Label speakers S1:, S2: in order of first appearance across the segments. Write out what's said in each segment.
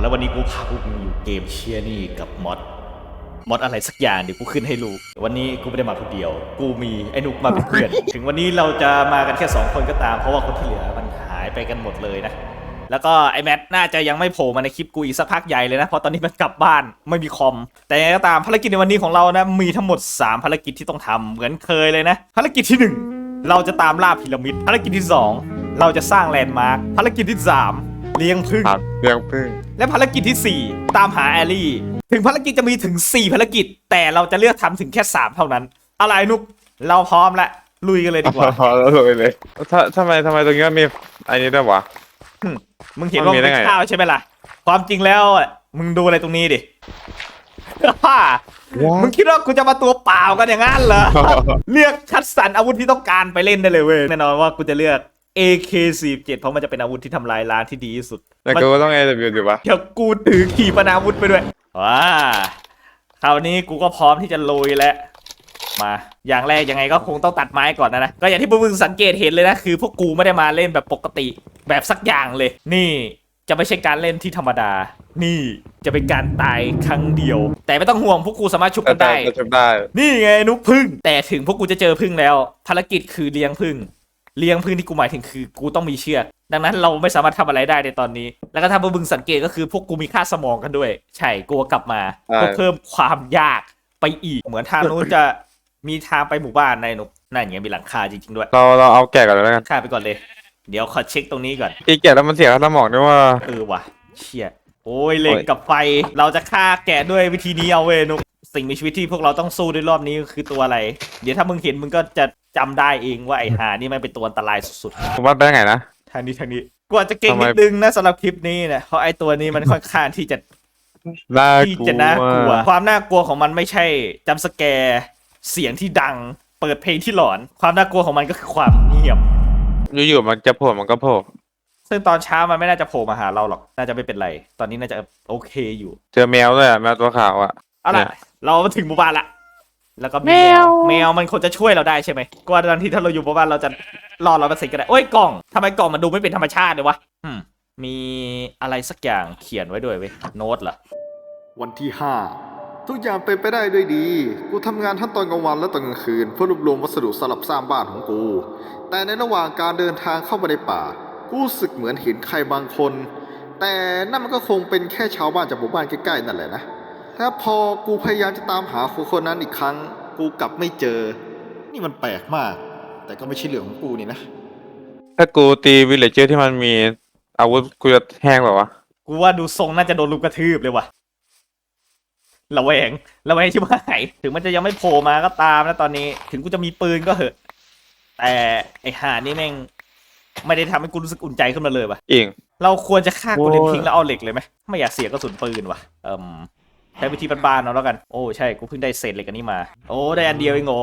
S1: แล้ววันนี้กูพาพวกมึงอยู่เกมเชียร์นี่กับมอดมอดอะไรสักอย่างเดี๋ยวกูขึ้นให้รู้วันนี้กูไม่ได้มาคนเดียว กูมีไอ้นุกมาเป็นเพื่อน ถึงวันนี้เราจะมากันแค่สองคนก็ตาม เพราะว่าคนที่เหลือมันหายไปกันหมดเลยนะ แล้วก็ไอ้แมทน่าจะยังไม่โผล่มาในคลิปกูอีกสักพักใหญ่เลยนะ เพราะตอนนี้มันกลับบ้านไม่มีคอม แต่ยังไงก็ตามภารกิจในวันนี้ของเรานะมีทั้งหมด 3 ภารกิจที่ต้องทำเหมือนเคยเลยนะ ภารกิจที่ 1 เราจะตามล่าพีระมิด ภารกิจที่ 2 เราจะสร้างแลนด์มาร์คภารกิจที่ 3 เลี้ยงพึ่ง
S2: ครับเรื่องพึ่ง
S1: และภารกิจที่ 4 ตามหาแอลลี่ ถึงภารกิจจะมีถึง 4 ภารกิจ แต่เราจะเลือกทำถึงแค่ 3 เท่านั้น อะไรนุก เราพร้อมแล้วลุยกันเลยดีกว่า
S2: พอแล้วเลยเลยถ้าทำไมทำไมตรงนี้มันมีอันนี้ด้วยวะ
S1: มึงเห็นว่า
S2: มันมี
S1: มัน
S2: ได้
S1: เป็น
S2: ไง
S1: ข้าวใช่ไหมล่ะ ความจริงแล้วอะมึงดูอะไรตรงนี้ดิ มึงคิดว่ากูจะมาตัวเปล่ากันอย่างนั้นเหรอ เลือกคัดสรรอาวุธที่ต้องการไปเล่นได้เลยเว้ยแน่นอนว่ากูจะเลือก AK47 เพราะมันจะเป็นอาวุธที่ทำลายล้างที่ดีที่สุด
S2: แต่กูก็ต้อง AW อยู่ปะ
S1: เดี๋ยวกูถือขีปนาวุธไปด้วยว้าคราวนี้กูก็พร้อมที่จะลุยแล้วมา อย่างแรกยังไงก็คงต้องตัดไม้ก่อนนะนะก็อย่างที่พวกมึงสังเกตเห็นเลยนะคือพวกกูไม่ได้มาเล่นแบบปกติแบบสักอย่างเลย นี่จะไม่ใช่การเล่นที่ธรรมดา นี่จะเป็นการตายครั้งเดียว แต่ไม่ต้องห่วงพวกกูสามารถชุบ
S2: แต่
S1: กัน
S2: แต่
S1: ได้
S2: แต่จำได้
S1: นี่ไงนุกพึ่ง แต่ถึงพวกกูจะเจอพึ่งแล้ว ภารกิจคือเลี้ยงพึ่ง เลี้ยงพึ่งที่กูหมายถึงคือ กูต้องมีเชือก ดังนั้นเราไม่สามารถทำอะไรได้ในตอนนี้ แล้วก็ถ้าพวกมึงสังเกตก็คือพวกกูมีค่าสมองกันด้วย ใช่กูกลับมา
S2: ใช่
S1: เพื่อเพิ่มความยากไปอีก เหมือนทางนู้นจะมีทางไปหมู่บ้านในนุกนั่นไงมีหลังคาจริงๆด้วย
S2: เราเราเอาแกะก่อนเลยแล้วกัน
S1: ข้าไปก่อนเลย เดี๋ยวขอเช็คตรงนี้ก่อน
S2: อีแกะแล้วมันเสียค่าสมองด้วยว่า
S1: เออว่ะเชี่ยโอ้ยเหล็กกับไฟ เราจะฆ่าแกะด้วยวิธีนี้เอาเว้ยนุกสิ่งมีชีวิตที่พวกเราต้องสู้ในรอบนี้คือตัวอะไร เดี๋ยวถ้ามึงเห็นมึงก็จะ จำได้เองว่าไอ้หานี่มันเป็นตัวอันตรายสุด
S2: ผมว่าไปได้ไงนะ
S1: ๆทางนี้ทางนี้กว่าจะเก่ง
S2: ทำไม
S1: นิดนึงนะสำหรับคลิปนี้นะเพราะไอ้ตัวนี้มันค่อนข้างที่จะ
S2: น่า
S1: ที่
S2: กลัว
S1: จะน่ากลัวความน่ากลัวของมันไม่ใช่จัมป์สแกร์เสียงที่ดัง เปิดเพลงที่หลอน ความน่ากลัวของมันก็คือความเงียบ
S2: อยู่ๆมันจะโผล่มันก็โผล่
S1: ซึ่งตอนเช้ามันไม่น่าจะโผล่มาหาเราหรอก น่าจะไม่เป็นไร ตอนนี้น่าจะโอเคอยู่
S2: เจอแมวด้วยอะแมวตัวขาวอะ
S1: เอา
S2: เนี่
S1: ล่ะ
S2: ย
S1: เรามาถึงหมู่บ้านละ แล้วก็มี
S2: แมว
S1: แมวมันคงจะช่วยเราได้ใช่ไหมกว่าตอนที่ถ้าเราอยู่หมู่บ้านเราจะรอดเราเปอร์เซ็นต์ก็ได้โอ้ยกล่องทำไมกล่องมันดูไม่เป็นธรรมชาติเลยวะอืมมีอะไรสักอย่างเขียนไว้ด้วยเว้ยโน้ตเหรอ
S3: วันที่ 5 ทุกอย่างเป็นไปได้ด้วยดี กูทำงานทั้งตอนกลางวันและตอนกลางคืน เพื่อรวบรวมวัสดุสำหรับสร้างบ้านของกู แต่ในระหว่างการเดินทางเข้ามาในป่า กูรู้สึกเหมือนเห็นใครบางคน แต่นั่นมันก็คงเป็นแค่ชาวบ้านจากหมู่บ้านใกล้ๆนั่นแหละนะ แต่พอกูพยายามจะตามหาคนคนนั้นอีกครั้ง กูกลับไม่เจอ นี่มันแปลกมาก แต่ก็ไม่ใช่เรื่องของกูนี่นะ
S2: ถ้ากูตีวิลเลจเจอร์ที่มันมีอาวุธกูจะแห้งแบบวะ
S1: กูว่าดูทรงน่าจะโดนลุมกระทืบเลยว่ะระแวงระแวงชิบหายถึงมันจะยังไม่โผล่มาก็ตามนะตอนนี้ ถึงกูจะมีปืนก็เหอะ แต่ไอหานี่แม่งไม่ได้ทำให้กูรู้สึกอุ่นใจขึ้นมาเลยว่ะ
S2: อิง
S1: เราควรจะฆ่ากูเล่น
S2: โอ้ย
S1: ทิ้งแล้วเอาเหล็กเลยไหมไม่อยากเสียกระสุนปืนว่ะ เอ่ม ใช้วิธีบ้านๆเอาแล้วกัน โอ้ใช่ กูเพิ่งได้เศษเหล็กอันนี้มา โอ้ ได้อันเดียวเองโง่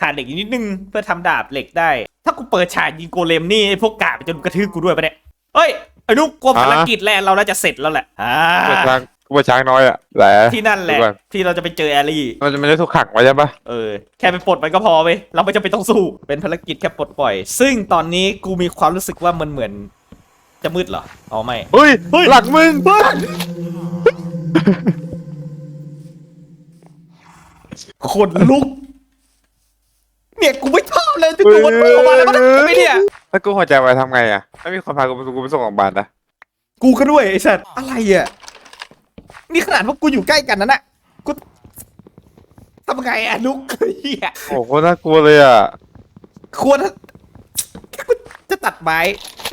S1: ขาดเหล็กอีกนิดนึงเพื่อทำดาบเหล็กได้ ถ้ากูเปิดฉากยิงโกเลมนี่ไอ้พวกกามันจะกระทืบกูด้วยปะเนี่ยเอ้ยไอ้นุกกลัวภารกิจแรกเราน่าจะเสร็จแล้วแหละอ่า
S2: กูว่าช้างกูว่าช้างน้อยอะแหละ
S1: ที่นั่นแหละ
S2: ดูก่อน
S1: ที่เราจะไปเจอแอลลี่
S2: มันจะไม่ได้ถูกขังไว้ใช่ปะ
S1: เออ แค่ไปปลดมันก็พอเว้ยเราไม่จำเป็นต้องสู้ เป็นภารกิจแค่ปลดปล่อย ซึ่งตอนนี้กูมีความรู้สึกว่ามันเหมือน จะมืดเหรอ อ๋อไม่
S2: เฮ้ย
S1: เฮ้ย
S2: หลักมึง
S1: คนลุก เนี่ยกูไม่ชอบเลยจู่ๆมันโผล่มาแล้วมันทำไมเนี่ย
S2: ถ้ากูหัวใจไว้ทำไงอะไม่มีคนพากูไปกูไปส่งโรงพยาบาลนะ
S1: กูก็ด้วยไอ้สัตว์อะไรอะ นี่ขนาดว่ากูอยู่ใกล้กันนั่นน่ะกูทำไงอะลุกเฮีย
S2: โอ้โหน่ากลัวเลยอะ
S1: ควรจะตัดไม้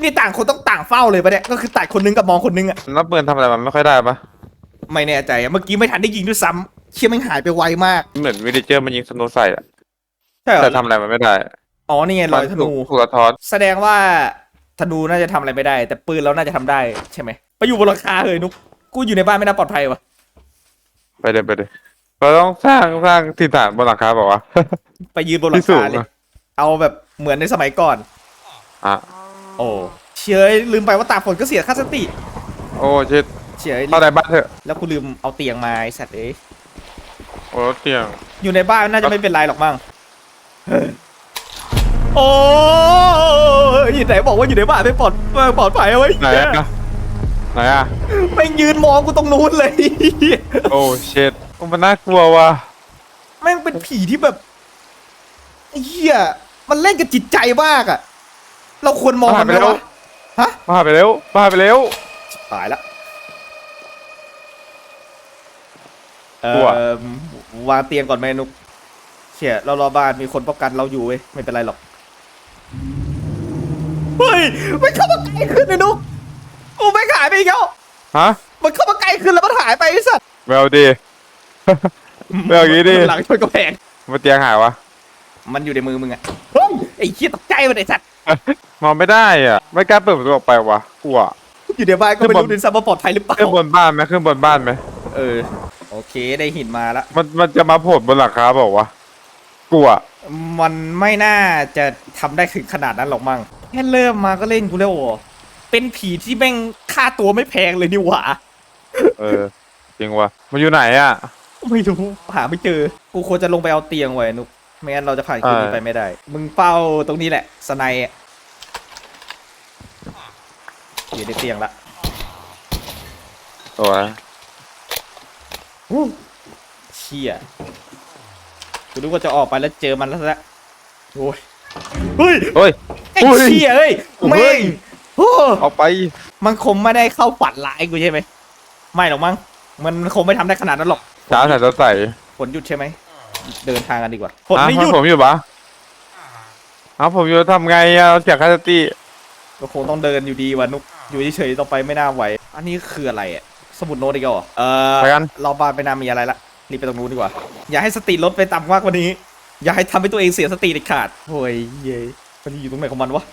S1: นี่ต่างคนต้องต่างเฝ้าเลยปะเนี่ยก็คือตัดคนนึงกับมองคนนึงอะ
S2: นับปืนทำอะไรมันไม่ค่อยได้ปะ
S1: ไม่แน่ใจอะเมื่อกี้ไม่ทันได้ยิงด้วยซ้ำ เชี่ยแมันหายไปไวมาก
S2: เหมือนวิลเลจเจอร์มันยิงสโนว์ใส่อะ
S1: ใช่เหร
S2: แต่
S1: อ
S2: ทำอะไรมันไม่ได้
S1: อ๋อนี่ไงรอยธนู
S2: ถูกถูกสะท้อน
S1: แสดงว่าธนูน่าจะทำอะไรไม่ได้ แต่ปืนเราน่าจะทำได้ใช่ไหมไปอยู่บนหลังคาเลยนุกกูอยู่ในบ้านไม่น่าปลอดภัยวะ
S2: ไปเลยไปเลยเราต้องสร้างสร้างที่ฐานบนหลังคาเปล่าวะ
S1: ไปยืนบนหลัง
S2: ที่สู
S1: คางเลย
S2: อะ
S1: เอาแบบเหมือนในสมัยก่อน
S2: อะ
S1: โอ้เชยลืมไปว่าตากฝนก็เสียค่าสติ
S2: โอ้ชิด
S1: เฉย
S2: เข้าในบ้านเถอะ
S1: แล้วกูลืมเอาเตียงมาไอ้สัตว์เอ้ย
S2: โอ้เตียง
S1: อยู่ในบ้านน่าจะไม่เป็นไรหรอกมั้งโอ้ยไหนบอกว่าอยู่ในบ้านไม่ปลอดปลอดภัยเอาไว้
S2: ไหนอะไหนอะ
S1: แม่งยืนมองกูตรงนู้นเลย
S2: โอ้เช็ดมันน่ากลัวว่ะ
S1: แม่งเป็นผีที่แบบไอ้เหี้ยมันเล่นกับจิตใจมากอะเราควรมองมันไหมวะฮะ
S2: มาไปเร็วมาไปเร็ว
S1: ตายละ เอก
S2: ลัว
S1: อวางเตียงก่อนไหมนุกเชี่ยเรารอบ้านมีคนป้องกันเราอยู่เว้ยไม่เป็นไรหรอกเฮ้ยมันเข้ามาใกล้ขึ้นเลยนุกโอ้ไม่หายไปอีกแล้ว
S2: ฮะ
S1: มันเข้ามาใกล้ขึ้นแล้วมันหายไปไอ้สัตว์
S2: แมวดี ไม่เอาอย่างงี้ดิ
S1: หลังชนกระแพง
S2: มาเตียงหายวะ
S1: มันอยู่ในมือมึงอะเฮ้ยไอ้เหี้ยตกใจมันไอ้สัตว์
S2: มองไม่ได้อะ ไม่กล้าเปิดประตูออกไปวะกลัว
S1: อยู่ในบ้านก็ไม่
S2: ขึ้นบ
S1: รู้
S2: น
S1: ดินซับว่าปลอดภัยหรือเปล่า
S2: ขึ้นบนบ้านไหมขึ้นบนบ้านไหม
S1: เออ โอเคได้หินมาละ
S2: มันมันจะมาโผล่บนหลังคาบอกวะกลัว
S1: มันไม่น่าจะทำได้ถึงขนาดนั้นหรอกมั้งแค่เริ่มมาก็เล่นกูแล้วเหรอเป็นผีที่แม่งค่าตัวไม่แพงเลยนี่หว่า
S2: เออ จริงวะมันอยู่ไหนอะ
S1: ไม่รู้หาไม่เจอ กูควรจะลงไปเอาเตียงไว้นุกไม่งั้นเราจะผ่านคืนนี้
S2: อ่า
S1: ไปไม่ได้ มึงเป้าตรงนี้แหละสไนด์อะอยู่ในเตียงละ
S2: ตัว
S1: เชี่ยกูนึกว่าจะออกไปแล้วเจอมันแล้วซะโอ้ยเฮ้ย
S2: เฮ้ย
S1: ไอ้
S2: อุ้ย
S1: เชี่ยเอ้ย
S2: เฮ้
S1: แม่
S2: ย
S1: งโอ้
S2: เอาไป
S1: มันคงไม่ได้เข้าฝันร้ายกูใช่ไหมไม่หรอกมั้งมันคงไม่ทำได้ขนาดนั้นหรอก
S2: เช้าใส่ตัวใส่
S1: ฝนหยุดใช่ไหมเดินทางกันดีกว่าฝน
S2: อะ
S1: ไม่หยุด
S2: ผมอยู่ปะเอาผมอยู่ทำไงอะเสียค่าสติ
S1: ก็คงต้องเดินอยู่ดีวะนุกอยู่เฉยๆต่อไปไม่น่าไหว อันนี้คืออะไรอะ สมุดโน้ตอีกแล้วเหรอเออ
S2: ไปกัน
S1: เราบ้านไปนามีอะไรละรีบไปตรงนู้นดีกว่า อย่าให้สติลดไปต่ำมากกว่านี้ อย่าให้ทำให้ตัวเองเสียสติเด็ดขาดโอ้ยเย้ยมันอยู่ตรงไหนของมันวะ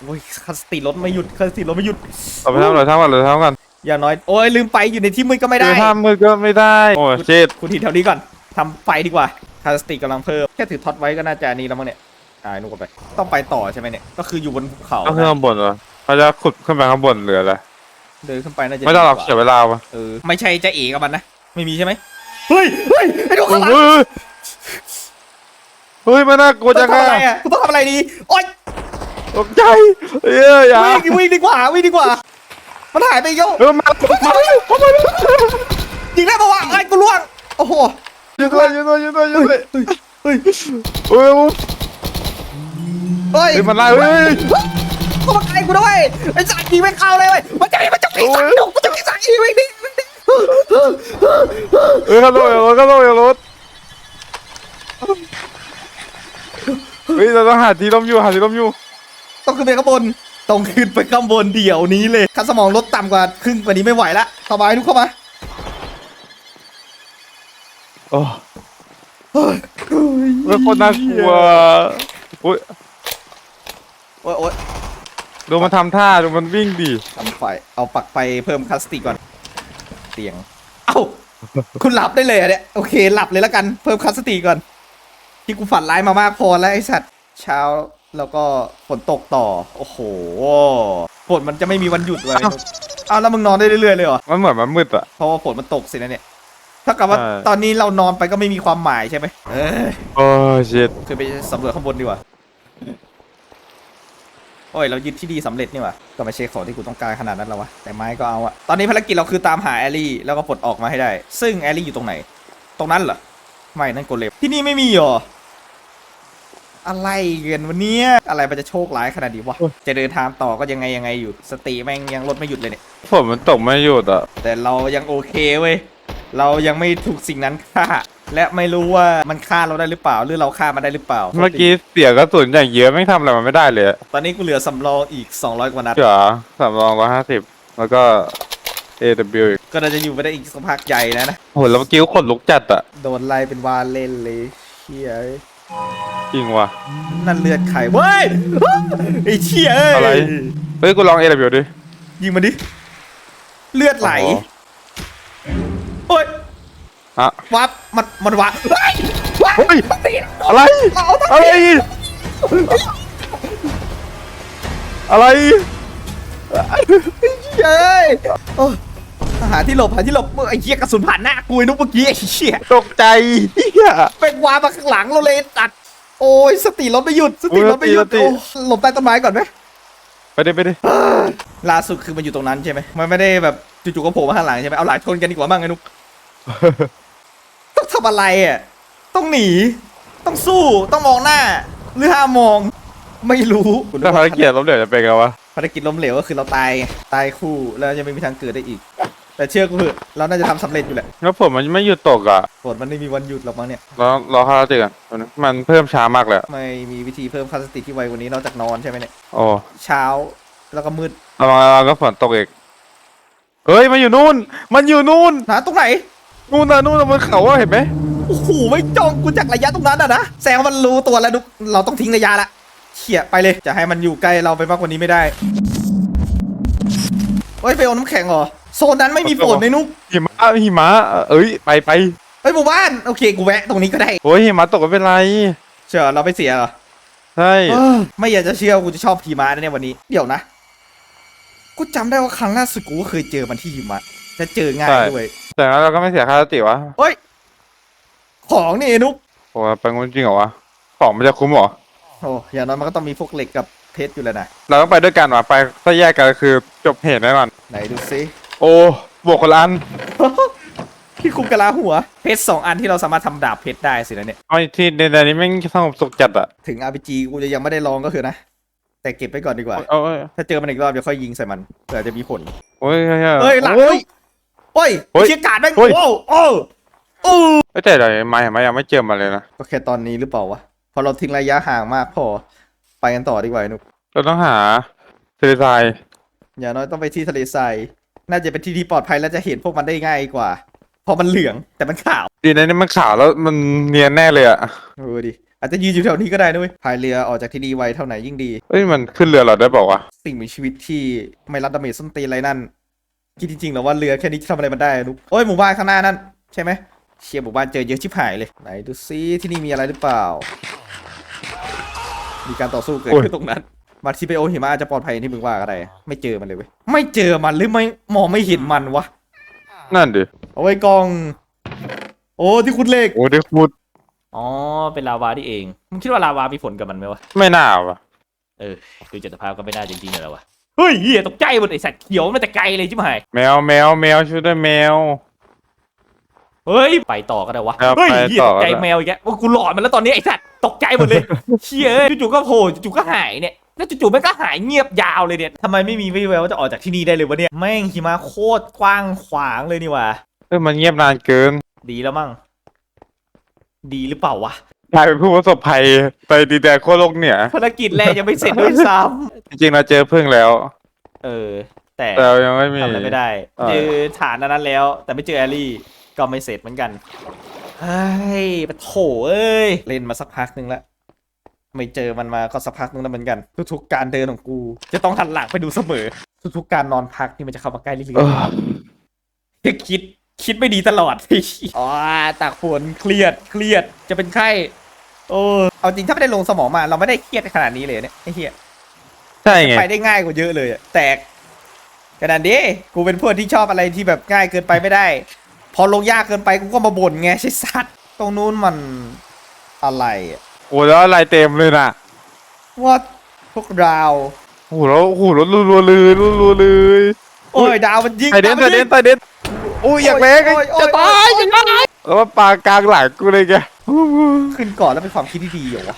S1: โอ้ยคัสติลดไม่หยุดคัสติลดไม่หยุด
S2: เราไปทำเราทำกันเราทำกัน
S1: อย่างน้อยโอ้ยลืมไปอยู่ในที่มืดก็ไม่ได้
S2: คือทำมือก็ไม่ได้ โอ้เช็ด
S1: คุณทีแถวนี้ก่อนทำไฟดีกว่าคัสติกำลังเพิ่มแค่ถือท็อตไว้ก็น่าจะอันนี้แล้วมั้งเนี่ยอ่านุกเอาไป ต้องไปต่อใช่ไหมเนี่ย ก็คืออยู่บนภูเขา
S2: ต้องขึ้น
S1: นะ
S2: ข้างบนเหรอเขาจะขุดขึ้นไปข้างบนเหลืออะไร
S1: เดินขึ้นไปน่าจะ
S2: ไม่ต้องหรอก
S1: ดีกว่า
S2: เสียเวลาวะ
S1: เออไม่ใช่จะเอกับมันนะ ไม่มีใช่ไหมเฮ้ยเฮ้ยไอ้นุก
S2: เฮ้
S1: ข้างหลัง
S2: ยเฮ้ยมันน่ากลัว
S1: กู
S2: จั
S1: ต้อง
S2: ง
S1: ทำอะไร
S2: อะ
S1: อะกูต้องทำอะไรดีโอ๊ย
S2: ตกใจเอ้ยอย่า
S1: วิ่งวิ่งดีกว่าวิ่งดีกว่า มันหายไปอีกแล้ว
S2: เออมามามา
S1: ยิงได้ปะวะไอ้ยกูล่วงโอ้โห
S2: อยู่ด้วยอยู่ด้วยอยู่ด้วยอยู่ด้วย
S1: เฮ้ย
S2: เฮ้ย
S1: เฮ้ย
S2: เฮ้ยมันไล่เฮ้ย
S1: เข้ามาใกล้กูด้วยไอ้สัตว์ยิงไม่เข้าเลยเว้ยมันจะมีมันจะมีสัตว์ดุมันจะมีสัตว์อีกวิ่งดิวิ่งดิ
S2: เฮ้ยข้าโดดอย่ารถข้าโดดอย่ารถเฮ้ยเราต้องหาที่ร่มอยู่หาที่ร่มอยู่
S1: ต้องขึ้นไปข้างบนต้องขึ้นไปข้างบนเดี๋ยวนี้เลยคันสมองลดต่ำกว่าครึ่งกว่านี้ไม่ไหวละสบายทุกเข้ามา
S2: โอ้
S1: เฮ้ย
S2: เฮ้ยโคตรน่ากลัวอุ้ย
S1: โอ๊ยโอ๊ย
S2: ดูมันทำท่าดูมันวิ่งดิ
S1: ทำไฟเอาปลักไฟเพิ่มคัสติก่อนเตียง เอ้า คุณหลับได้เลยเหรอเนี่ยโอเคหลับเลยแล้วกันเพิ่มคัสติก่อน ที่กูฝันร้ายมามากพอแล้วไอ้สัตว์เช้าแล้วก็ฝนตกต่อ โอ้โหฝนมันจะไม่มีวันหยุดเลยอ้าวแล้วมึงนอนได้เรื่อยๆเลยเหรอ
S2: มันเหมือนมันมืดอะ
S1: เพราะว่าฝนมันตกสินะเนี่ยถ้ากับว่า
S2: ใช่
S1: ตอนนี้เรานอนไปก็ไม่มีความหมายใช่ไหมเออ
S2: โอ้เช็ด
S1: คือไปสำรวจข้างบนดีกว่าโอ้ยเรายึดที่ดีสำเร็จนี่หว่าก็ไม่ใช่ของที่กูต้องการขนาดนั้นแล้ววะแต่ไม้ก็เอาอะตอนนี้ภารกิจเราคือตามหาแอลลี่แล้วก็ปลดออกมาให้ได้ ซึ่งแอลลี่อยู่ตรงไหน ตรงนั้นเหรอไม่นั่นโกเลมที่นี่ไม่มีหรออะไรเกินวันนี้อะไรมันจะโชคร้ายขนาดนี้วะจะเดินทางต่อก็ยังไงยังไงอยู่ สติแม่งยังลดไม่หยุดเลยเนี่ย
S2: ฝนมันตกไม่หยุดอะ
S1: แต่เรายังโอเคเว้ยเรายังไม่ถูกสิ่งนั้นฆ่า และไม่รู้ว่ามันฆ่าเราได้หรือเปล่า หรือเราฆ่ามันได้หรือเปล่า
S2: เมื่อกี้เสียกระสุนอย่างเยอะไม่ทำอะไรมันไม่ได้เลยอะ
S1: ตอนนี้กูเหลือสำรองอีก 200 กว่านัด
S2: เจ๋อสามรองร้อยห้าสิบแล้วก็ AW อีก
S1: ก็น่าจะอยู่ไปได้อีกสักพักใหญ่นะนะ
S2: โหแล้วเมื่อกี้ขนลุกจัดอะ
S1: โดนไล่เป็นวานเล่นเลยเชี่ยเอ้ย
S2: จริงว่ะ
S1: นั่นเลือดไข่เว้ย ไอ้เชี่ยเอ้ย
S2: อะไร เฮ้ย กูลอง AW ดิ
S1: ยิงมันดิ เลือดไหล
S2: โอ้โโอ้
S1: ย
S2: ฮะ
S1: วับ มันมันวับเฮ้ยวับ
S2: เฮ้ย
S1: มันตี
S2: อะไร
S1: เอาทั้ง
S2: อะไร อะไร
S1: เชี่ยเอ้ยโอ้ยหาที่หลบหาที่หลบไอ้เชี่ยกระสุนผ่านหน้ากูไอ้นุ๊กเมื่อกี้ไอ้เชี่ย
S2: ตกใจเฮีย
S1: เป็นวามาข้างหลังเราเลยตัด โอ้ยสติรถไม่หยุดสติรถไม่หยุด
S2: โอ้ยสติ
S1: โอ้หลบใต้ต้นไม้ก่อนไหม
S2: ไปดิไปดิ
S1: ล่าสุดคือมันอยู่ตรงนั้นใช่ไหมมันไม่ได้แบบจู่ๆก็โผล่มาข้างหลังใช่ไหมเอาหลายชนกันดีกว่าบ้างไอ้นุกต้อง ทำอะไรอะต้องหนี ต้องสู้ต้องมองหน้า หรือห้ามมอง ไม่รู้
S2: ถ้าภารกิจล้มเหลวจะเป็นไงวะ
S1: ภารกิจล้มเหลวก็คือเราตายไงตายคู่แล้วจะไม่มีทางเกิดได้อีก แต่เชื่อกูเถอะเราน่าจะทำสำเร็จอยู่แหละ
S2: แล้วผมมันไม่หยุดตกอะ
S1: ฝนมันไม่มีวันหยุดหรอกมั้งเนี่ย
S2: รอรอภารกิจก่อนแป๊บนึงมันเพิ่มช้ามากเลยอะ
S1: ไม่มีวิธีเพิ่มค่าสติที่ไวกว่านี้นอกจากนอนใช่ไหมเนี่ย
S2: โอ้
S1: เช้าแล้วก็มืด
S2: ระวังระวังก็ฝนตกอีกเฮ้ยมันอยู่นู่น มันอยู่นู่น
S1: นะตรงไหน
S2: นู่นนะนู่นนะบนเขาอะเห็นไหม
S1: โอ้โหไม่จ้องกูจากระยะตรงนั้นอะนะแสดงว่ามันรู้ตัวแล้วนุกเราต้องทิ้งระยะละเขี่ยไปเลยจะให้มันอยู่ใกล้เราไปมากกว่านี้ไม่ได้เฮ้ยไปเอาน้ำแข็งเหรอโซนนั้นไม่มีฝนในนุก
S2: หิมะหิมะเอ้ยไปไป
S1: เฮ้ยหมู่บ้านโอเคกูแวะตรงนี้ก็ได้
S2: โอ้ยหิมะตกไม่เป็นไร
S1: เชื่อเราไปเสียเหรอ
S2: ใช่
S1: เออไม่อยากจะเชื่อว่ากูจะชอบหิมะนะเนี่ยวันนี้เดี๋ยวนะกูจำได้ว่าครั้งล่าสุดกูก็เคยเจอมันที่หิมะ จะเจอง่ายด้วย
S2: แต่งั้นเราก็ไม่เสียค่าสติวะ
S1: เฮ้ย ของนี่ไอ้นุก
S2: โอ้ไปงูจริงเหรอวะ ของมันจะคุ้มเหรอ
S1: โอ้อย่างน้อยมันก็ต้องมีพวกเหล็กกับเพชรอยู่แล้วนะ
S2: เราต้องไปด้วยกันวะไปถ้าแยกกันคือจบเหตุแน่นอน
S1: ไหนดูซิ
S2: โอ้บวกคนละอัน
S1: ที่คุมกะลาหัว เพชรสองอันที่เราสามารถทำดาบเพชรได้สินะเนี่ย
S2: ไอ้ที่ในในนี้แม่งสงบสุขจัดอะ
S1: ถึง RPG กูจะยังไม่ได้ลองก็คือนะ แต่เก็บไปก่อนดีกว่า
S2: เอาเอ้ย
S1: ถ้าเจอมันอีกรอบเดี๋ยวค่อยยิงใส่มันเผื่อจะมีผล
S2: โอ้ยเฮ้ย
S1: เฮ้ยหลัง
S2: โอ้
S1: เฮ้
S2: ย
S1: ยเฮ้ย
S2: เฮ้ย
S1: เชี่ยการ์ดแม่ง
S2: เฮ้ย
S1: โอ้โอ้โอ้
S2: เอ้ยแต่เดี๋ยวไม่เห็นไหมยังไม่เจอมันเลยนะ
S1: ก็แค่ตอนนี้หรือเปล่าวะพอเราทิ้งระยะห่างมากพอ ไปกันต่อดีกว่าไอ้นุก
S2: เราต้องหาทะเลทราย
S1: อย่างน้อยต้องไปที่ทะเลทรายน่าจะเป็นที่ที่ปลอดภัยและจะเห็นพวกมันได้ง่ายกว่าเพราะมันเหลืองแต่มันขาว
S2: ดีนะนี่มันขาวแล้วมันเนียนแน่เลยอะ
S1: เออดิอาจจะยืนอยู่แถวนี้ก็ได้ด้วยพายเรือออกจากที่นี่ไวเท่าไหร่ยิ่งดี
S2: เอ้ยมันขึ้นเรือเราได้เปล่าวะ
S1: สิ่งมีชีวิตที่ไม่รับดาเมจส้นตีนอะไรนั่น คิดจริงๆเหรอว่าเรือแค่นี้จะทำอะไรมันได้นุกโอ้ยหมู่บ้านข้างหน้านั่นใช่ไหมเชียร์หมู่บ้านเจอเยอะชิบหายเลยไหนดูซิที่นี่มีอะไรหรือเปล่า มีการต่อสู้เกิดขึ้นตรงนั้นมาที่ไปโอหิมะอาจจะปลอดภัยอย่างที่มึงว่าก็ได้ไม่เจอมันเลยเว้ยไม่เจอมันหรือไม่มองไม่เห็นมันวะ
S2: นั่นดิ
S1: เอาไว้กอง โอ้ที่คุณเลข
S2: โอ้ได้พูด
S1: อ๋อเป็นลาวาที่เองมึงคิดว่าลาวามีผลกับมันไหมวะ
S2: ไม่น่าวะ
S1: เออดูจากสภาพก็ไม่น่าจริงๆเลยแล้ววะ เฮ้ยเหี้ยตกใจหมดไอสัตว์เขียวมาแต่ไกลเลยชิบหาย
S2: แมวแมวแมวช่วยด้วยแมว
S1: เฮ้ยไปต่อก็ได้วะ
S2: ครับ
S1: เฮ้ย
S2: ไป
S1: เหี้ย
S2: ต่อ
S1: ตก
S2: ก็
S1: ใจ
S2: ได้
S1: แมวอีกแล้วว่ากูหลอนมันแล้วตอนนี้ไอสัตว์ตกใจหมดเลยเชี่ยเอ้ยจู่ๆก็โผล่จู่ๆก็หายเนี่ยแล้วจู่ๆมันก็หายเงียบยาวเลยเนี่ยทำไมไม่มีวี่แววว่าจะออกจากที่นี่ได้เลยวะเนี่ยแม่งหิมะโคตรกว้างขวางเลยนี่วะ
S2: เออมันเงียบนานเกิน
S1: ดีแล้วมั้งดีหรือเปล่าวะ
S2: กลายเป็นผู้ประสบภัยไปดีแดนขั้วโลกเหนือ
S1: ภารกิจแรกยังไม่เสร็จด้วยซ้
S2: จริงๆเราเจอพึ่งแล้วำ
S1: เออ แต่
S2: แต่เรายังไม่มี
S1: ทำอะไรไม่ได้
S2: เออ
S1: เจอฐานอันนั้นแล้ว แต่ไม่เจอแอลลี่ก็ไม่เสร็จเหมือนกันเฮ้ยปะโถเอ้ยเล่นมาสักพักหนึ่งแล้วไม่เจอมันมาก็สักพักหนึงแล้วเหมือนกัน ทุกๆการเดินของกู จะต้องหันหลังไปดูเสมอ ทุกๆการนอนพักนี่มันจะเข้ามาใกล้เรื่อย
S2: เออ
S1: ๆคิดคิดไม่ดีตลอด อ๋อตากฝนเครียดเครียดจะเป็นไข้ โอ้เอาจริงถ้าไม่ได้ลงสมองมาเราไม่ได้เครียดขนาดนี้เลยเนี่ยไอ้เหี้ย
S2: ใช่ไง
S1: ไปได้ง่ายกว่าเยอะเลยอะแตกขนาดนี้กูเป็นพวกที่ชอบอะไรที่แบบง่ายเกินไปไม่ได้ พอลงยากเกินไปกูก็มาบ่นไงใช่สัตว์ตรงนู้นมันอะไรอะ
S2: โอ้แล้วอะไรเต็มเลยน่ะ
S1: ว่าพวกเรา
S2: โอ้โหแล้วโอ้โหรถรัวๆเลยรัวๆเลย
S1: โอ้ยดาวมันยิง
S2: ไอเดน
S1: ดาว
S2: ไอ
S1: มั
S2: เด
S1: ยิ
S2: น
S1: ง
S2: ไอเดนอุ้ยอยากเล็ก
S1: โอ้ยโอ้ย
S2: จะตาย
S1: โอ้
S2: จะตายแล้วมันปลากลางหลังกูเลยแก
S1: ขึ้นก่อนแล้วเป็นความคิดที่ดีอยู่วะ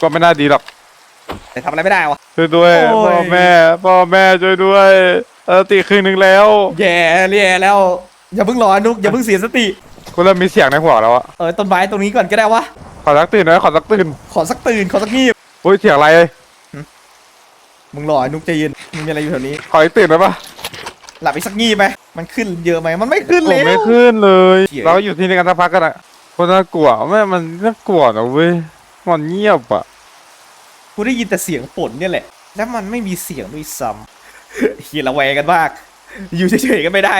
S2: ก็ไม่น่าดีหรอก
S1: แต่ทำอะไรไม่ได้วะ
S2: ช่วยด้วย
S1: โอ้ย
S2: พ่อแม่พ่อแม่ช่วยด้วยเออตีครึ่งหนึ่งแล้ว
S1: แย่แย่แล้ว อย่าเพิ่งรอนุกอย่าเพิ่งเสียสติ
S2: กูเริ่มมีเสียงในหัวแล้วอะ
S1: เออต้นไม้ตรงนี้ก่อนก็ได้วะ
S2: ขอสักตื่นหน่อยขอสักตื่น
S1: ขอสักตื่นขอสักงีบ
S2: โอ้ยเสียงอะไร
S1: มึงรอไอ้นุกใจเย็นมึงมีอะไรอยู่แถวนี้
S2: ขอให้ตื่นได้ปะ
S1: หลับอีกสักงีบไหมมันขึ้นเยอะไหมมันไม่ขึ้น
S2: ผ
S1: เล
S2: ม
S1: ย
S2: ไม่ขึ้นเลย
S1: เหี้ย
S2: เราอยู่ที่นี่กันสักพักกันอะคนน่ากลัวแม่มันน่ากลัวนะเว้ยมันเงียบอะ
S1: กูได้ยินแต่เสียงฝนเนี่ยแหละ แล้วมันไม่มีเสียงด้วยซ้ำเฮียระแวงกันมาก อยู่เฉยๆกันไม่ได้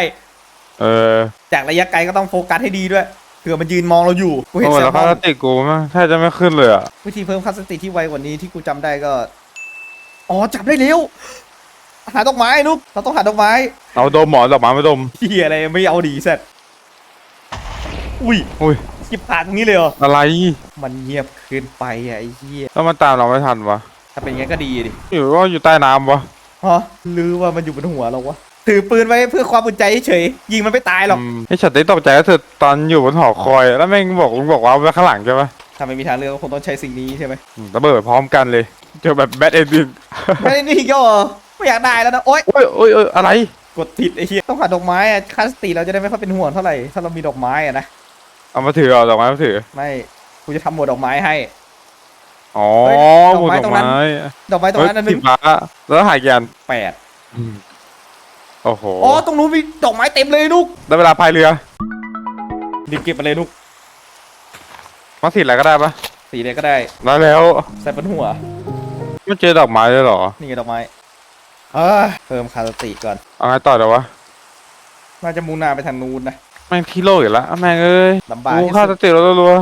S2: เออ
S1: จากระยะไกลก็ต้องโฟกัสให้ดีด้วยเผื่อมันยืนมองเราอยู่ กูเห็น
S2: โอ้
S1: แซ
S2: แล้
S1: ล
S2: ว
S1: ม
S2: พ
S1: อ
S2: ลานสติกกูมันแทบจะไม่ขึ้นเลยอะ
S1: วิธีเพิ่มค่าสติที่ไวกว่านี้ที่กูจำได้ก็ อ๋อจับได้เร็วหาดอกไม้นุกเราต้องหาดอกไม้
S2: เอาดมหมอดอกไม้มาดม
S1: เฮียอะไรไม่เอาดีเสร็จอุ้ย
S2: อุ้ย
S1: หยิบผ่านตรงนี้เลยเหรอ
S2: อะไร
S1: มันเงียบเกินไปอะไอ้เฮีย
S2: แล้วมันตามเราไม่ทันวะ
S1: ถถ้าเป็นอย่างงี้ก็ดีดิ
S2: อยู่ว่าอยู่ใต้น้ำวะ
S1: ฮะหรือว่ามันอยู่บนหัวเราวะ ถือปืนไว้เพื่อความอุ่นใจเฉยๆยิงมันไม่ตายหรอก
S2: อืมไอ้ฉันได้ตกใจก็คือตอนอยู่บนหอคอย แล้วแม่งบอกมึงบอกว่าเอาไว้ข้างหลังใช่ปะ
S1: ถ้าไม่มีทางเลือกก็คงต้องใช้สิ่งนี้ใช่ไหม
S2: อืมระเบิดพร้อมกันเลยเจอแบบแบทเอนดิ้ง
S1: ไม่ได้นี่ก็ไม่อยากได้แล้วนะโอ๊ย
S2: โอ้ยโอ้ยโอ้ยอะไร
S1: กดผิดไอ้เหี้ยต้องหาดอกไม้อะค่าสติเราจะได้ไม่ค่อยเป็นห่วงเท่าไหร่ถ้าเรามีดอกไม้อะนะ
S2: เอามาถือเอาดอกไม้มาถือ
S1: ไม่กูจะทำหมวดดอกไม้ให้
S2: อ๋อ
S1: เฮ้ยดอก
S2: หมว
S1: ไม้
S2: ด
S1: ต
S2: ด
S1: ร
S2: อก
S1: งนั้น
S2: ไม้
S1: ดอกไม้ตรงนั้นอันหนึ
S2: สี
S1: ง
S2: ฟ้าแล้วหายยัน
S1: แปด
S2: โอ้โห
S1: อ๋อตรงนู้นมีดอกไม้เต็มเลยนุก
S2: ได้เวลาพายเรือ
S1: รีบเก็บมาเลยนุก
S2: มาสีอะไรก็ได้ปะ
S1: สีเลยก็ได้
S2: ได้แล้ว
S1: ใส่บนหัว
S2: ไม่เจอดอกไม้เลยเหรอ
S1: นี่ไงดอกไม้เออเพิ่มคาสติก่อน
S2: เอาไงต่อเดี๋ยววะ
S1: น่าจะมุ่งหน้าไปทางนู้นนะ
S2: แม่งที่โลกอีกแล้วแม่งเอ้ย
S1: ลำบาก
S2: กู
S1: ที่
S2: ฆ่า
S1: สุ
S2: ส
S1: ด
S2: ติเรารัว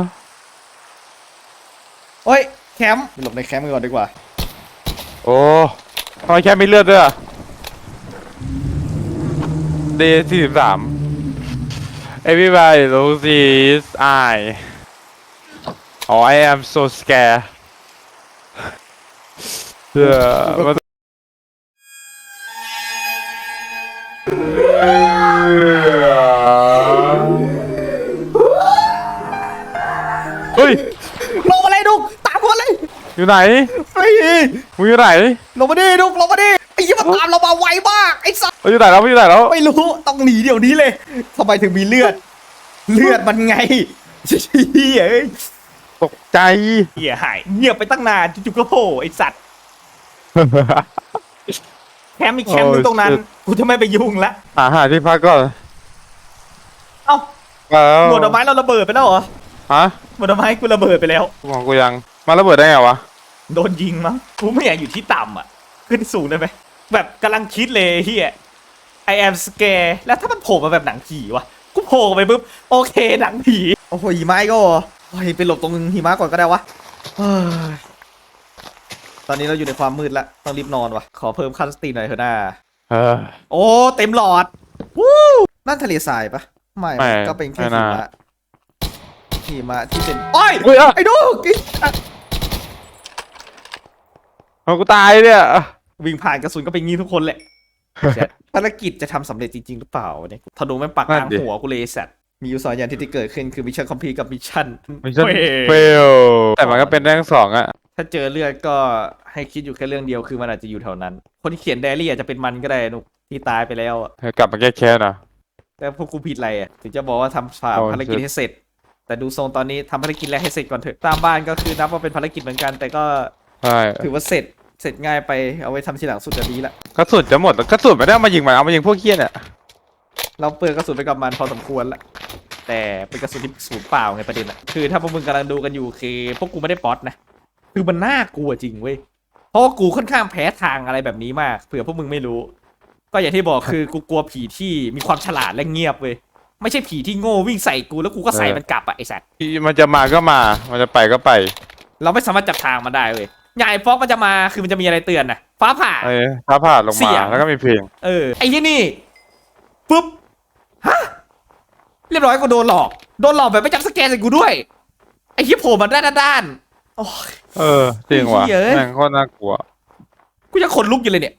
S1: โอ้ยแคมป์หลบในแคมป์กันก่อนดีกว่า
S2: ๆโอ้ทำไมแค่ไม่เลือดด้วยอะเดย์สี่สิบสาม Everybody loses eye Oh I am so scared เออมัน อยู่ไหน
S1: เฮ้ย
S2: มึงอยู่ไหน
S1: ลงมาดินุกลงมาดิไอ้ยี่มันตามเรามาไวมากไอ้สัส
S2: มึงอยู่ไหนแล้วมึงอยู่ไหนแล้ว
S1: ไม่รู้ต้องหนีเดี๋ยวนี้เลยทำไมถึงมีเลือด เลือดมันไงเฮียเอ้ย
S2: ตกใจ
S1: เฮียหายเงียบไปตั้งนานจู่ๆก็โผล่ไอ้สัตว์แคมป์อีกแคมป์หนึง
S2: โอ้
S1: ตรงนั้น
S2: shit
S1: กูจะไม่ไปยุ่งละ
S2: หาหาที่พักก่อน
S1: เอ้า
S2: แล้ว
S1: หมวดดอกไม้เราระเบิดไปแล้วเหรอ
S2: ฮะ
S1: หมวดดอกไม้กูระเบิดไปแล้ว
S2: มองกูยัง มาระเบิดได้ไงวะ
S1: โดนยิงมั้งกูไม่อยากอยู่ที่ต่ำอะ ขึ้นสูงได้ไหมแบบกำลังคิดเลยเฮีย I am scared แล้วถ้ามันโผล่มาแบบหนังผีวะกูโผล่ไปปุ๊บโอเคหนังผี โอ้โหหิมะก็โอ้ยไปหลบตรงหิมะก่อนก็ได้วะเฮ้ยตอนนี้เราอยู่ในความมืดแล้วต้องรีบนอนวะขอเพิ่มค่าสติหน่อยเถอะนะ
S2: เออ
S1: โอ้เต็มหลอดวู้นั่นทะเลทรายปะไม่
S2: ไม่
S1: ก็เป็นแค่
S2: ไม่
S1: หิ
S2: น่า
S1: มะหิมะที่เป็นโอ้ย
S2: อุ๊ยอะ
S1: ไอ้ดูก
S2: เอากูตายเนี่ย
S1: วิ่งผ่านกระสุนก็เป็นงี้ทุกคนแหละภารกิจจะทำสำเร็จจริง ๆ หรือเปล่าเนี่ยธนูแม่งปักกลางหัวกูเลยไอ้สัตว์มีอยู่สองอย่างที่ที่เกิดขึ้นคือมิชชั่นคอมพลีกับมิชชั่น
S2: มิชชั่น
S1: เว้ย
S2: เฟลแต่มันก็เป็นได้ทั้งสองอะ
S1: ถ้าเจอเลือดก็ให้คิดอยู่แค่เรื่องเดียวคือมันอาจจะอยู่แถวนั้น คนที่เขียนไดอารี่อาจจะเป็นมันก็ได้นุกที่ตายไปแล้วอะ
S2: เธอกลับมาแก้แค้นอะ
S1: แต่พวกกูผิดอะไรอะถึงจะบอกว่าทำฝ่า
S2: โอ้
S1: ภารกิจ
S2: shit
S1: ให้เสร็จ แต่ดูทรงตอนนี้ทำภารกิจแรกให้เสร็จก่อนเถอะตามบ้านก็คือนับว่าเป็นภารกิจเหมือนกัน แต่ก็
S2: ใช่
S1: ถือว่าเสร็จ เสร็จง่ายไปเอาไว้ทำทีหลังสุดจะดีละ
S2: กระสุนจะหมดแล้วกระสุนไม่ได้เอามายิงมันเอามายิงพวกเคี้ยเนี่ย
S1: เราเปลืองกระสุนไปกับมันพอสมควรละแต่เป็นกระสุนที่ศูนย์เปล่าไงประเด็นอะคือถ้าพวกมึงกำลังดูกันอยู่คือพวกกูไม่ได้ป๊อตนะคือมันน่ากลัวจริงเว้ยเพราะว่ากูค่อนข้างแพ้ทางอะไรแบบนี้มากเผื่อพวกมึงไม่รู้ ก็อย่างที่บอกคือกูกลัวผีที่มีความฉลาดและเงียบเว้ยไม่ใช่ผีที่โง่วิ่งใส่กูแล้วกูก็ใส่มันกลับอะไอสัตว์
S2: ที่มันจะมาก็มา มันจะไปก็ไป
S1: เราไม่สามารถจับทางมันได้เว้ย ใหญ่ฟอกมันจะมาคือมันจะมีอะไรเตือนนะฟ้าผ่า
S2: เออฟ้าผ่าลง
S1: เสี
S2: มาย
S1: ง
S2: แล้วก็มีเพลง
S1: เออไอ้ที่นี่ปุ๊บฮะเรียบร้อยกูโดนหลอก โดนหลอกแบบไม่จำสแกนใส่กูด้วย ไอ้ที่โผล่มาด้านด้านๆโอ้ย
S2: เออ จริงว่ะ
S1: เหี้ยเอ้ย
S2: แม่งโคตรน่ากลัว
S1: กูยังขนลุกอยู่เลยเนี่ย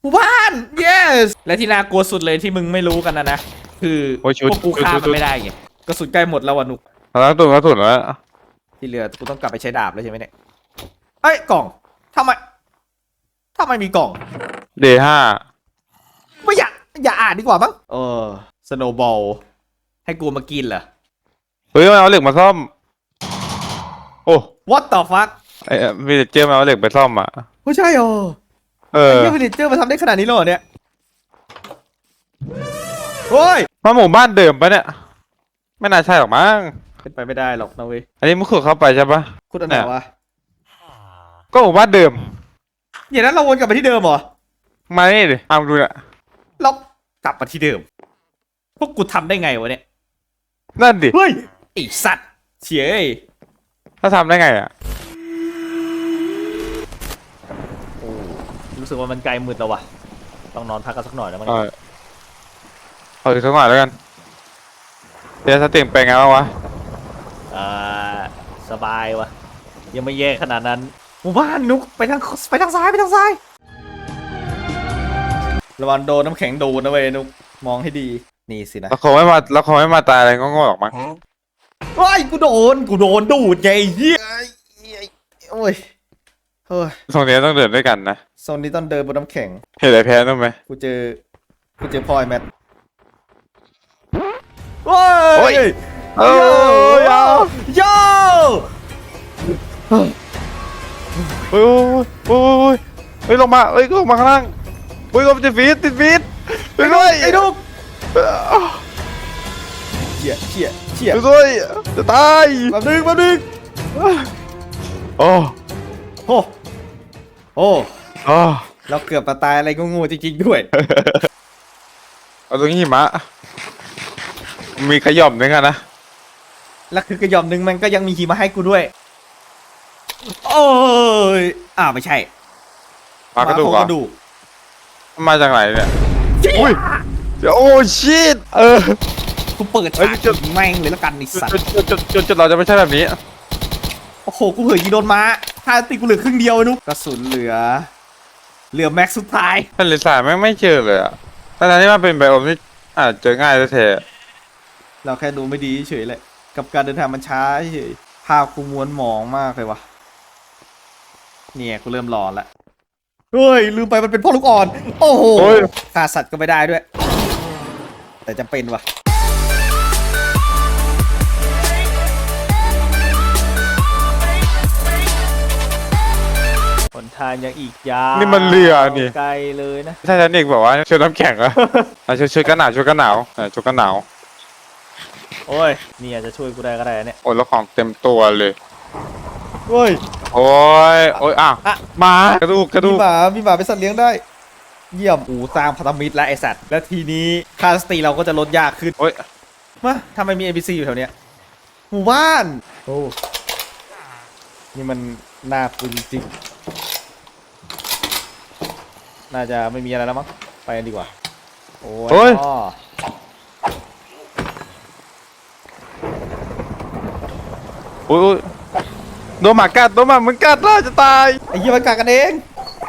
S1: หมู่บ้าน yes และที่น่ากลัวสุดเลยที่มึงไม่รู้กันนะนะ คือ
S2: โอ้ยชุด
S1: พวกกูฆ่า
S2: ชุด
S1: มันไม่ได้ไงกระสุนใกล้หมดแล้ววะนุก
S2: เราต้องตุนกระสุนแล้ว
S1: ที่เหลือกูต้องกลับไปใช้ดาบแล้วใช่ไหมเนี่ย เอ้ยกล่องทำไมทำไมมีกล่อง
S2: เดย์ห้า
S1: ไม่อยากอย่าอ่านดีกว่ามั้งเออสโนบอลให้กูมากินเหรอ
S2: เฮ้ยมันเอาเหล็กมาซ่อม โอ้
S1: what the fuck
S2: ไอ้วิลเลจเจอร์มันเอาเหล็กไปซ่อมอะ
S1: ไม่ใช่หรอ
S2: เอ
S1: ไอ้
S2: อ
S1: เหี้ยฟิลิเจอร์มาทำได้ขนาดนี้เลยเหรอเนี่ยโอ้ย
S2: มาหมู่บ้านเดิมปะเนี่ย ไม่น่าใช่หรอกมั้ง
S1: เป็นไปไม่ได้หรอกนะเว้ย
S2: อันนี้มึงขุดเข้าไปใช่ปะ
S1: คุณอันไหนวะ
S2: ก็หมู่บ้านเดิม
S1: อย่างนั้นเราวนกลับไปที่เดิมเหรอ
S2: มานี่ดิตามดูเนี่ย
S1: เรากลับมาที่เดิม พวกกูทำได้ไงวะเนี่ย
S2: นั่นดิ
S1: เฮ้ยไอสัตว์เฉย
S2: ถ้าทำได้ไงอะ
S1: โอ้รู้สึกว่ามันไกลมืดแล้ววะต้องนอนพักกันสักหน่อยแล้วมั้ง
S2: เออเอาอีกสักหน่อยแล้วกันเดี๋ยวสติงเป็นไงบ้างวะ
S1: อ่าสบายวะยังไม่แย่ขนาดนั้น หมู่บ้านนุกไปทางไปทางซ้ายไปทางซ้ายระวังโดนน้ำแข็งดูดนะเว้ยนุกมองให้ดีนี่สินะ
S2: เราคงไม่มาเราคงไม่มาตายอะไรก็โง่หรอกมั้ง
S1: ว้ายกูโดนกูโดนดูดไงไอ้เหี้ยโอ้ยเฮ้ย
S2: ตรงนี้ต้องเดินด้วยกันนะ
S1: โซนนี้ต้องเดินบนน้ำแข็ง
S2: เห็นอะไรแพ้ต้องไหม
S1: กูเจอกูเจอพลอยแมทโอ้
S2: โอ้
S1: ย
S2: ย
S1: โอ้ยโย
S2: โอ้ย โอ้ยโอ้ยเฮ้ยลงมาเฮ้ยลงมาข้างล่างเฮ้ยลงติดฟีดติดฟีดไปด้วย
S1: ไอ้นุกเขี่ยเขี่ยเขี่ย
S2: ไปด้วยจะตาย
S1: แป๊บนึงแป๊บนึง
S2: โอ้
S1: โอ้โอ้
S2: อ
S1: เราเกือบมาตายอะไรงูๆจริงๆด้วย
S2: เอาตรงนี้หิมะมีขย่อมด้วยกันนะ
S1: แล้วคือกระยอมหนึ่งมันก็ยังมีหิมะให้กูด้วย โอ้ยอ่าไม่ใช่
S2: มากระดูก
S1: ห
S2: เหร
S1: มา
S2: อะ
S1: โครงกระดูก
S2: มาจากไหนเนี่ย
S1: อุ้ย
S2: เดี๋ยวโอ้ชิตเออ
S1: กูเปิด
S2: เฮ้ย
S1: ฉาก
S2: จุด
S1: ยิงแม่งเลยแล้วกันไอ้
S2: จุด
S1: สัตว์
S2: จุดจุดจุดจุดเราจะไม่ใช่แบบนี้
S1: โอ้โหกูเผยยีโดนม้าถ้าตีกูเหลือครึ่งเดียวไอ้นุ๊กกระสุนเหลือ เหลือแม็กซ์สุดท้าย
S2: ทะเลทรายแม่งไม่เจอเลยอะแต่ทางที่มันเป็นไบโอมที่อาจเจอง่ายแท้
S1: เราแค่ดูไม่ดีเฉยๆแหละกับการเดินทางมันช้าเฉยภาพกูม้วนหมองมากเลยวะ เนี่ยกูเริ่มหลอนละเฮ้ยลืมไปมันเป็นพ่อลูกอ่อน โอ้โห
S2: ๆโอ้ย
S1: ฆ่าสัตว์ก็ไม่ได้ด้วย แต่จำเป็นวะหนทางยังอีกยาว
S2: นี่มันเรือนี่
S1: ไกลเลยนะ
S2: ไททานิกบอกว่าชุดน้ำแข็งอะอะชุดชุดกันหนาวชุดกันหนาวอะชุดกันหนาว
S1: โอ้ย นี่อาจจะช่วยกูได้ก็ได้นะเนี่ย
S2: โอ้ยแล้วของเต็มตัวเลย
S1: โอ้ย
S2: โอ้ยโอ้ยอ้าว
S1: อะ
S2: หมากระดูกกระดู
S1: มี
S2: ก
S1: หมามีหมาเป็นสัตว์เลี้ยงได้ เยี่ยมอูสร้างพันธมิตรและไอสัตว์ แล้วทีนี้ค่าสติเราก็จะลดยากขึ้น
S2: โอ้ย
S1: มาทำไมมี NPC อยู่แถวเนี้ยหมู่บ้าน โอ้ นี่มันน่าปืนจริง น่าจะไม่มีอะไรแล้วมั้ง ไปกันดีกว่า โอ้
S2: โอ้ย
S1: อ้อ
S2: โอ้ยโอ้ย โดนหมากัดโดนหมามันกัดล่ะจะตาย
S1: ไอ้เหี้ยมันกัดกันเอง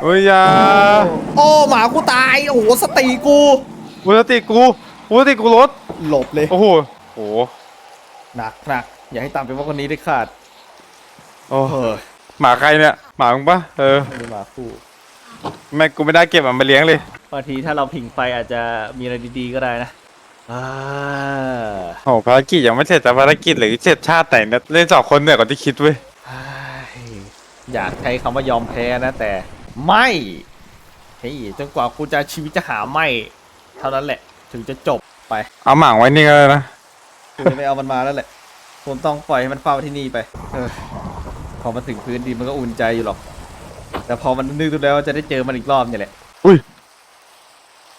S2: โอ้ยอยา
S1: โอ้หมากูตายโอ้โหสติกู
S2: วุฒิติกูวุฒิติกูรถ
S1: หลบเลย
S2: โอ้โหโอ้โห
S1: หนักหนักอย่าให้ตามไปว่าคนนี้ได้ขาด
S2: โอ้
S1: เออ
S2: หมาใครเนี่ยหมามึงปะเออ
S1: ไม่หมาคู่
S2: แม่กูไม่ได้เก็บมันมาเลี้ยงเลย
S1: บางทีถ้าเราผิงไฟอาจจะมีอะไรดีๆก็ได้นะอ่า
S2: โอ้ภารกิจยังไม่เสร็จแต่ภารกิจเหรือเสร็จชาติไหนเนี่ยเล่นสองคนเหนื่อยกว่าที่คิดเว้ย
S1: เฮ้ย อยากใช้คำว่ายอมแพ้นะแต่ไม่เฮ้ยจนกว่ากูจะชีวิตจะหาไม่ เท่านั้นแหละ ถึงจะจบไป
S2: เอาหมางไว้นี่ก็เลยนะ
S1: กูจะไม่เอามันมาแล้วแหละผมต้องปล่อยให้มันเฝ้าที่นี่ไป เออ พอมาถึงพื้นดินมันก็อุ่นใจอยู่หรอก แต่พอมันนึกดูแล้วว่าจะได้เจอมันอีกรอบเนี่ยแหละ
S2: อุ้ย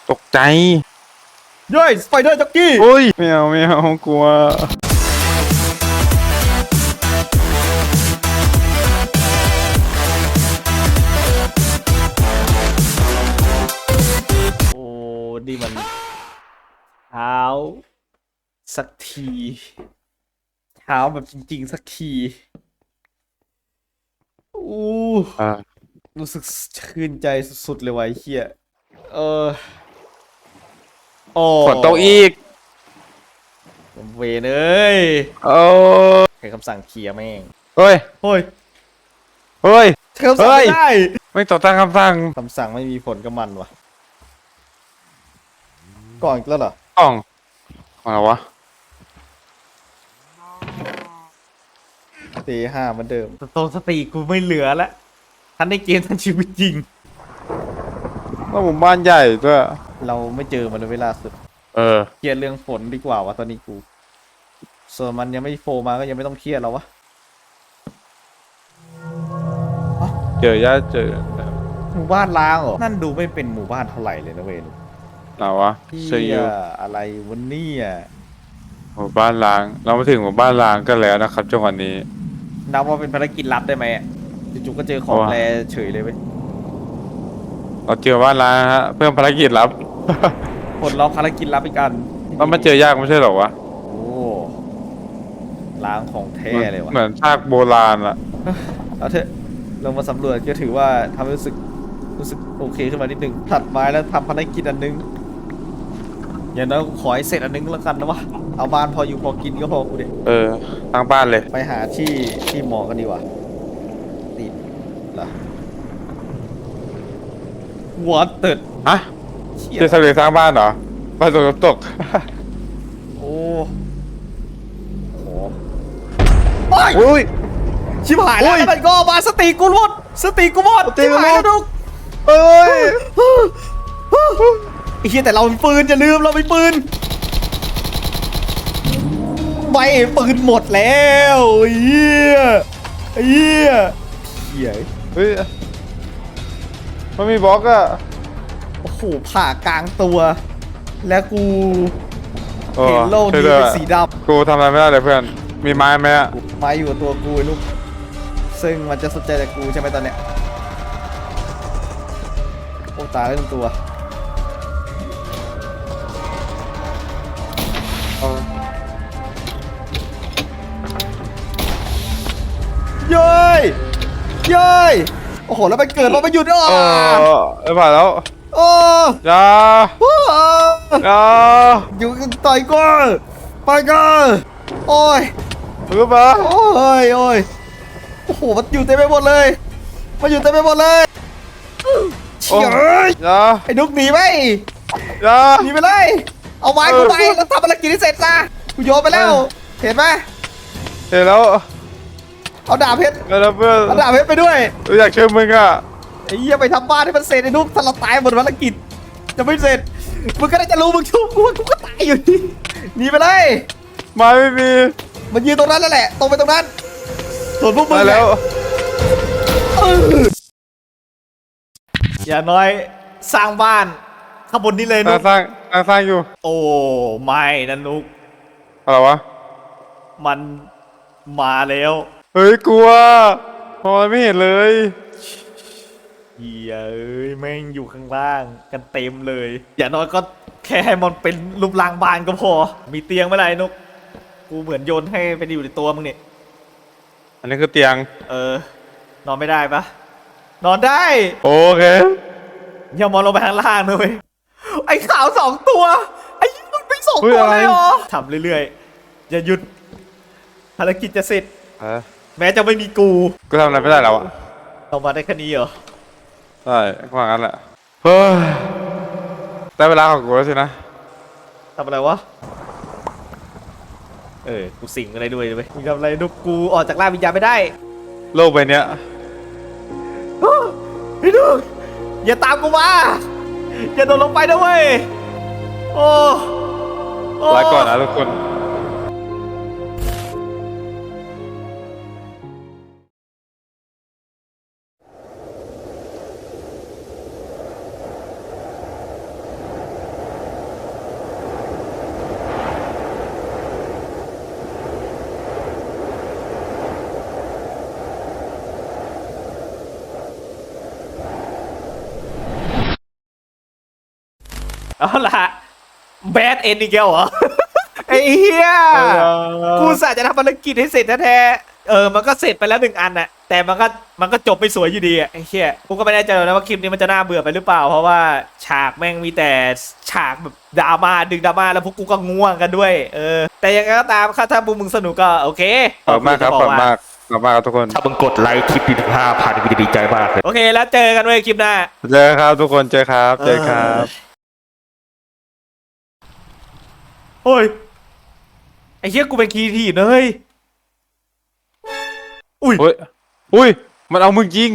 S2: ตกใจ
S1: เย้ยสไปเดอร์จ็อกกี้
S2: อุ้ยไม่เอาไม่เอากลัว
S1: นี่มันเท้าสักทีเท้าแบบจริง ๆ สักทีอู้
S2: อ่า
S1: รู้สึกชื่นใจสุดๆเลยว่ะไอ้เฮียเออโอ้
S2: ฝนตกอีก
S1: เวนเอ้ย
S2: โอ้
S1: ใช้คำสั่งเคลียร์แม่ง
S2: เฮ้ย
S1: เฮ้ย
S2: เฮ้ย
S1: ใช้คำสั่ง
S2: เฮ้ย
S1: ไม่ได้
S2: ไม่ต่อต้านคำสั่ง
S1: คำสั่งไม่มีผลกับมันว่ะ ก่อนอีกแล้วเหรอ
S2: กล่องอะไรวะ
S1: ตีห้าเหมือนเดิม โตสติกูไม่เหลือแล้วทั้งในเกมทั้งชีวิตจริง
S2: ว่าหมู่บ้านใหญ่ด้วย
S1: เราไม่เจอมันเลยเวลาสุด
S2: เออ
S1: เครียดเรื่องฝนดีกว่าวะตอนนี้กูส่วนมันยังไม่โฟมาก็ยังไม่ต้องเครียดแล้ววะ
S2: เจอญาติเจอ
S1: หมู่บ้านล้างเหรอ นั่นดูไม่เป็นหมู่บ้านเท่าไหร่เลยนะเวยลูก
S2: ไหนวะ
S1: เฮี
S2: เซยู
S1: ยอะไรวันนี้อะ
S2: หมู่บ้านล้าง เรามาถึงหมู่บ้านล้างกันแล้วนะครับจังหวะนี้
S1: นับว่าเป็นภารกิจลับได้ไหมอะจู่ๆก็เจอของ
S2: ว่า
S1: แรเฉยเลยเว้ย
S2: เราเจอบ้านล้างฮะเพิ่มภารกิจลับ
S1: ผลล็อกภารกิจลับอีกอัน
S2: เรามาเจอยากไม่ใช่เหรอวะ
S1: โอ้ล้างของแท้เลยวะ
S2: เหมือนซากโบราณอะ
S1: เอาเถอะเรามาสำรวจก็ถือว่าทำให้รู้สึกรู้สึกโอเคขึ้นมานิดนึงตัดไม้แล้วทำภารกิจอันนึง อย่างน้อยขอให้เสร็จอันนึงแล้วกันนะวะ เอาบ้านพออยู่พอกินก็พอกูเด็
S2: เออทางบ้านเลย
S1: ไปหาที่ที่เหมาะกันดีกว่าติดเหรอวอตเติร์ด
S2: ฮะ
S1: เชี่ย
S2: จะทำเลสร้างบ้านเหรอบ้านตกน้ำตก
S1: โอ้โหโอ้ย
S2: อุ้ย
S1: ชิบหายแล้ว
S2: อุ้ย
S1: มันก็มาสติกูหมดสติกูหมด
S2: สติกูหมด
S1: ชิบหายแล้วนุก
S2: เอ้ย
S1: ไอ้เหี้ยแต่เรามีปืนอย่าลืมเรามีปืนไม่ปืนหมดแล้วไอ้เหี้ยไอ้เหี้ยเหี้ย
S2: เฮ้ยมันมีบล็อกอะ
S1: โอ้โหผ่ากลางตัว แล้วกู
S2: โอ้
S1: เห็นโลกนี้
S2: ช่วยด้ว
S1: เป็
S2: ย
S1: นสีด
S2: กูทำอะไรไม่ได้เลยเพื่อน มีไม้ไหมอะำ
S1: มาอยู่กับตัวกูไอ้ลูกซึ่งมันจะสนใจจากกูใช่ไหมตอนเนี้ยโอ้ตายแล้วหนึ่งตัว
S2: เย้
S1: ยเย้ยโอ้โห แล้วมันเกิดมาไม่หยุดอะ
S2: เออเออผ่านแล้ว
S1: โอ้
S2: อย่า
S1: โอ้
S2: อย่า
S1: อยู่กันต่อยกูไปกันโอ้ย
S2: มือมา
S1: โอ้ยโอ้ยโอ้โห มันอยู่เต็มไปหมดเลย มันอยู่เต็มไปหมดเลยเฉียเอ้ย
S2: อย่า
S1: ไอ้นุกหนีไป
S2: อย่า
S1: หนีไปเลย เอาไม้กูไป
S2: เออ
S1: แล้วทำภารกิจให้เสร็จซะกูโยนไปแล้ว เห็นไหม
S2: เห็นแล้ว
S1: เอาดาบเพชร
S2: เห็นแล้วเพื่อน
S1: เอาดาบเพชรไปด้วย
S2: กูอยากช่วยมึงอะ
S1: ไอ้เหี้ยไปทำบ้านให้มันเสร็จไอ้นุกถ้าเราตายหมดภารกิจ จะไม่เสร็จมึงก็ได้จะรู้มึงชุบกูกูก็ตายอยู่ดีหนีไปเลย
S2: ไม้ไม่มี
S1: มันยืนตรงนั้นแล้วแหละตรงไปตรงนั้นส่วนพวกมึง
S2: มาแล้ว
S1: เอออย่าน้อยสร้างบ้านข้างบนนี้เลย
S2: ส
S1: นุ
S2: ร้าง
S1: ก
S2: สร้างสร้างสร้างอยู่
S1: โอ้ไม่นะนุก
S2: อะไรวะ
S1: มันมาแล้ว
S2: เฮ้ยกลัวมองอะไรไม่เห็นเลย
S1: เฮียเอ้ยแม่งอยู่ข้างล่างกันเต็มเลย อย่างน้อยก็แค่ให้มันเป็นรูปร่างบ้านก็พอ มีเตียงไหมล่ะไรนุกกูเหมือนโยนให้ไปอยู่ในตัวมึงเนี่ย
S2: อันนี้คือเตียง
S1: เออ นอนไม่ได้ปะนอนได้
S2: โอเค
S1: อย่ามองลงไปข้างล่างนะเว้ยไอ้ขาวสองตัว ไอ้ยี่มันเป็นสอง
S2: เฮ้ย
S1: ตัว
S2: อะไร
S1: เลยเหรอทำเรื่อยๆ อย่าหยุดภารกิจจะเสร็จ
S2: เออ
S1: แม้จะไม่มีกู
S2: กูทำอะไรไม่ได้แล้วอะ
S1: เอามาได้แค่นี้เหรอ
S2: ใช่ก็ว่างั้นแหละเฮ้ยได้เวลาของกูแล้วสินะ
S1: ทำอะไรวะ เออ กูสิงอะไรด้วยเว้ยมึงทำอะไรนุกกูออกจากร่างวิญญาณไม่ได้
S2: โลกใบเนี้ย
S1: ไอ้นุกอย่าตามกูมา อย่าโดนลงไปนะเว้ย โอ้โลา
S2: ก่อนนะทุกคน
S1: เอาล่ะแบดเอ็นอีกแล้วเหรอ ไอ้เหี้ยกูสาจะทำภารกิจให้เสร็จแท้ๆเออ มันก็เสร็จไปแล้วหนึ่งอันน่ะ แต่มันก็มันก็จบไปสวยอยู่ดีอะไอ้เหี้ยกูก็ไม่แน่ใจหรอกนะว่าคลิปนี้มันจะน่าเบื่อไปหรือเปล่า เพราะว่าฉากแม่งมีแต่ฉากแบบดราม่าดึงดราม่าแล้วพวกกูก็ง่วงกันด้วย เออ แต่ยังไงก็ตามค่ะถ้าพวกมึงสนุกก็โอเค
S2: ขอบคุณมากครับขอบคุณมากขอบคุณมากครับทุกคน
S4: ถ้ามึงกดไลค์คลิปนี้ถึงห้าพันกูจะดีใจมากเลย
S1: โอเค แล้วเจอกันเว้ยคลิปหน้า
S2: เจอครับทุกคน เจอครับ เจอครับ
S1: เฮ้ย ไอ้เหี้ยกูเป็นคีทีเลยอุ้ย
S2: อุ้ย อุ้ย มันเอามึงยิง